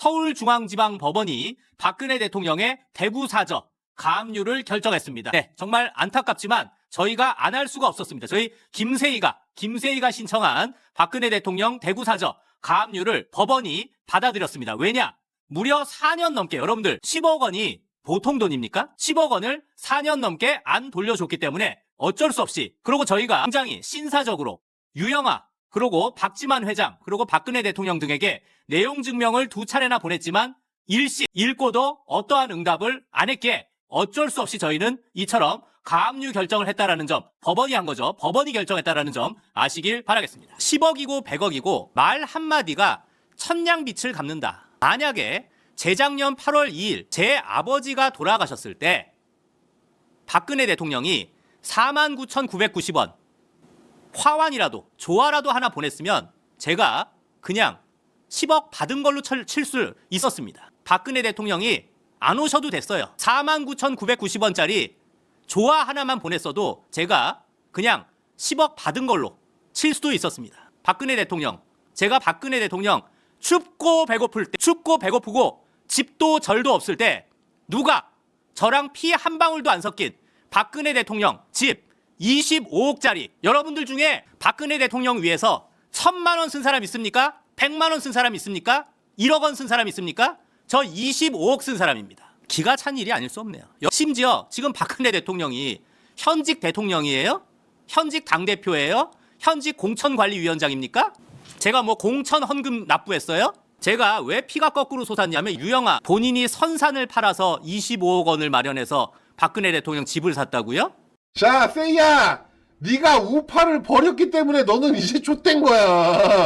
서울중앙지방법원이 박근혜 대통령의 대구 사저 가압류를 결정했습니다. 네, 정말 안타깝지만 저희가 안 할 수가 없었습니다. 저희 김세희가 김세희가 신청한 박근혜 대통령 대구 사저 가압류를 법원이 받아들였습니다. 왜냐? 무려 4년 넘게 여러분들 10억 원이 보통 돈입니까? 10억 원을 4년 넘게 안 돌려줬기 때문에 어쩔 수 없이 그리고 저희가 굉장히 신사적으로 유영아 그리고 박지만 회장 그리고 박근혜 대통령 등에게 내용 증명을 두 차례나 보냈지만 일시 읽고도 어떠한 응답을 안 했기에 어쩔 수 없이 저희는 이처럼 가압류 결정을 했다라는 점 법원이 한 거죠. 법원이 결정했다라는 점 아시길 바라겠습니다. 10억이고 100억이고 말 한마디가 천냥빛을 갚는다. 만약에 재작년 8월 2일 제 아버지가 돌아가셨을 때 박근혜 대통령이 49,990원 화환이라도 조화라도 하나 보냈으면 제가 그냥 10억 받은 걸로 칠 수 있었습니다. 박근혜 대통령이 안 오셔도 됐어요. 49,990원짜리 조화 하나만 보냈어도 제가 그냥 10억 받은 걸로 칠 수도 있었습니다. 박근혜 대통령, 제가 박근혜 대통령 춥고 배고플 때, 춥고 배고프고 집도 절도 없을 때 누가 저랑 피 한 방울도 안 섞인 박근혜 대통령 집 25억짜리 여러분들 중에 박근혜 대통령 위해서 천만 원 쓴 사람 있습니까? 100만 원 쓴 사람 있습니까? 1억 원 쓴 사람 있습니까? 저 25억 쓴 사람입니다. 기가 찬 일이 아닐 수 없네요. 여- 심지어 지금 박근혜 대통령이 현직 대통령이에요? 현직 당대표예요? 현직 공천관리위원장입니까? 제가 뭐 공천 헌금 납부했어요? 제가 왜 피가 거꾸로 솟았냐면 유영아 본인이 선산을 팔아서 25억 원을 마련해서 박근혜 대통령 집을 샀다고요? 자, 세이야, 네가 우파를 버렸기 때문에 너는 이제 좆된 거야.